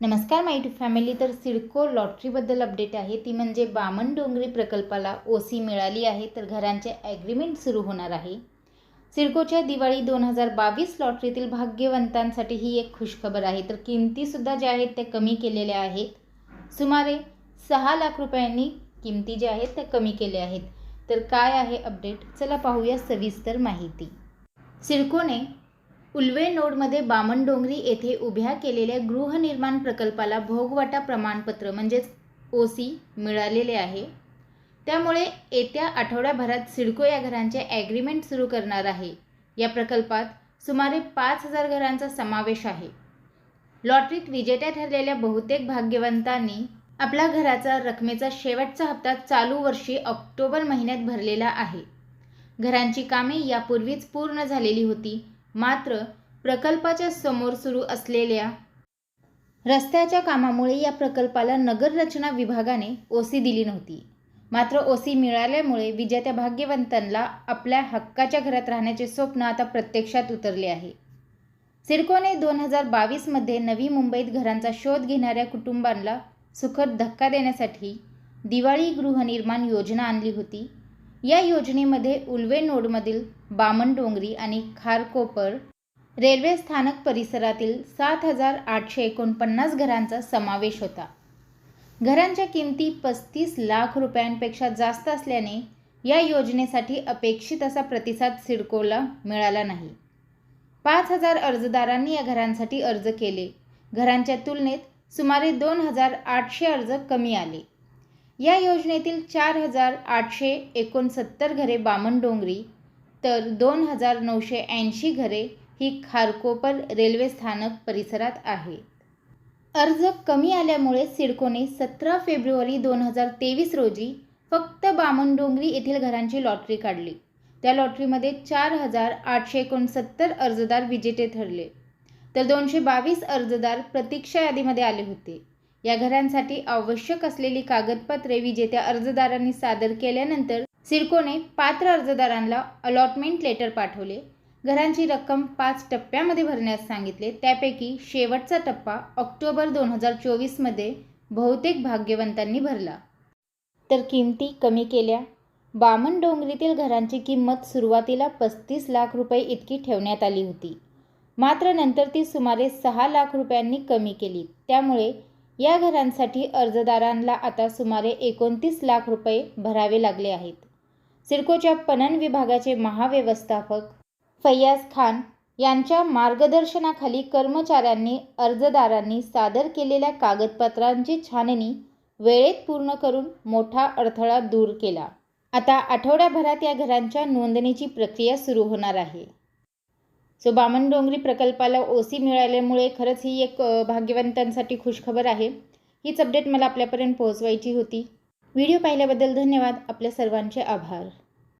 नमस्कार माय to family तर CIDCO लॉटरीबद्दल update आहे. ती म्हणजे बामण डोंगरी प्रकल्पाला ओसी मिळाली आहे तर घरांचे ॲग्रीमेंट सुरू होणार आहे. सिडकोच्या दिवाळी दोन हजार बावीस लॉटरीतील भाग्यवंतांसाठी ही एक खुशखबर आहे. तर किमतीसुद्धा ज्या आहेत त्या कमी केलेल्या आहेत. सुमारे सहा लाख रुपयांनी किमती ज्या आहेत त्या कमी केल्या आहेत. तर काय आहे अपडेट चला पाहूया सविस्तर माहिती. सिडकोने उल्वे नोडमध्ये बामणडोंगरी येथे उभ्या केलेल्या गृहनिर्माण प्रकल्पाला भोगवाटा प्रमाणपत्र म्हणजेच ओ सी मिळालेले आहे. त्यामुळे येत्या आठवड्याभरात सिडको या घरांचे ॲग्रीमेंट सुरू करणार आहे. या प्रकल्पात सुमारे पाच हजार घरांचा समावेश आहे. लॉटरीत विजेत्या ठरलेल्या बहुतेक भाग्यवंतांनी आपला घराचा रकमेचा शेवटचा हप्ता चालू वर्षी ऑक्टोबर महिन्यात भरलेला आहे. घरांची कामे यापूर्वीच पूर्ण झालेली होती. मात्र प्रकल्पाच्या समोर सुरू असलेल्या रस्त्याच्या कामामुळे या प्रकल्पाला नगररचना विभागाने ओसी दिली नव्हती. मात्र ओसी मिळाल्यामुळे विजेत्या भाग्यवंतांना आपल्या हक्काच्या घरात राहण्याचे स्वप्न आता प्रत्यक्षात उतरले आहे. सिडकोने दोन हजार बावीसमध्ये नवी मुंबईत घरांचा शोध घेणाऱ्या कुटुंबांना सुखद धक्का देण्यासाठी दिवाळी गृहनिर्माण योजना आणली होती. या योजनेमध्ये उल्वे नोडमधील बामणडोंगरी आणि खारकोपर रेल्वे स्थानक परिसरातील सात हजार आठशे एकोणपन्नास घरांचा समावेश होता. घरांच्या किमती पस्तीस लाख रुपयांपेक्षा जास्त असल्याने या योजनेसाठी अपेक्षित असा प्रतिसाद सिडकोला मिळाला नाही. पाच हजार अर्जदारांनी या घरांसाठी अर्ज केले. घरांच्या तुलनेत सुमारे दोन हजार आठशे अर्ज कमी आले. या योजनेतील चार हजार आठशे एकोणसत्तर घरे बामणडोंगरी तर दोन हजार नऊशे ऐंशी घरे ही खारकोपर रेल्वे स्थानक परिसरात आहेत. अर्ज कमी आल्यामुळे सिडकोने सतरा फेब्रुवारी दोन हजार तेवीस रोजी फक्त बामणडोंगरी येथील घरांची लॉटरी काढली. त्या लॉटरीमध्ये चार हजार आठशे एकोणसत्तर अर्जदार विजेते ठरले तर दोनशे बावीस अर्जदार प्रतीक्षा यादीमध्ये आले होते. या घरांसाठी आवश्यक असलेली कागदपत्रे विजेत्या अर्जदारांनी सादर केल्यानंतर सिडकोने पात्र अर्जदारांना अलॉटमेंट लेटर पाठवले. घरांची रक्कम पाच टप्प्यामध्ये भरण्यास सांगितले. त्यापैकी शेवटचा टप्पा ऑक्टोबर दोन हजार चोवीसमध्ये बहुतेक भाग्यवंतांनी भरला. तर किमती कमी केल्या. बामण डोंगरीतील घरांची किंमत सुरुवातीला पस्तीस लाख रुपये इतकी ठेवण्यात आली होती. मात्र नंतर ती सुमारे सहा लाख रुपयांनी कमी केली. त्यामुळे या घरांसाठी अर्जदारांना आता सुमारे एकोणतीस लाख रुपये भरावे लागले आहेत. सिडकोच्या पणन विभागाचे महाव्यवस्थापक फैयाज खान यांच्या मार्गदर्शनाखाली कर्मचाऱ्यांनी अर्जदारांनी सादर केलेल्या कागदपत्रांची छाननी वेळेत पूर्ण करून मोठा अडथळा दूर केला. आता आठवड्याभरात या घरांच्या नोंदणीची प्रक्रिया सुरू होणार आहे. सो बामणडोंगरी प्रकल्पाला ओसी मिळाल्यामुळे खरंच ही एक भाग्यवंतांसाठी खुशखबर आहे. हीच अपडेट मला आपल्यापर्यंत पोहोचवायची होती. व्हिडिओ पाहिल्याबद्दल धन्यवाद. आपल्या सर्वांचे आभार.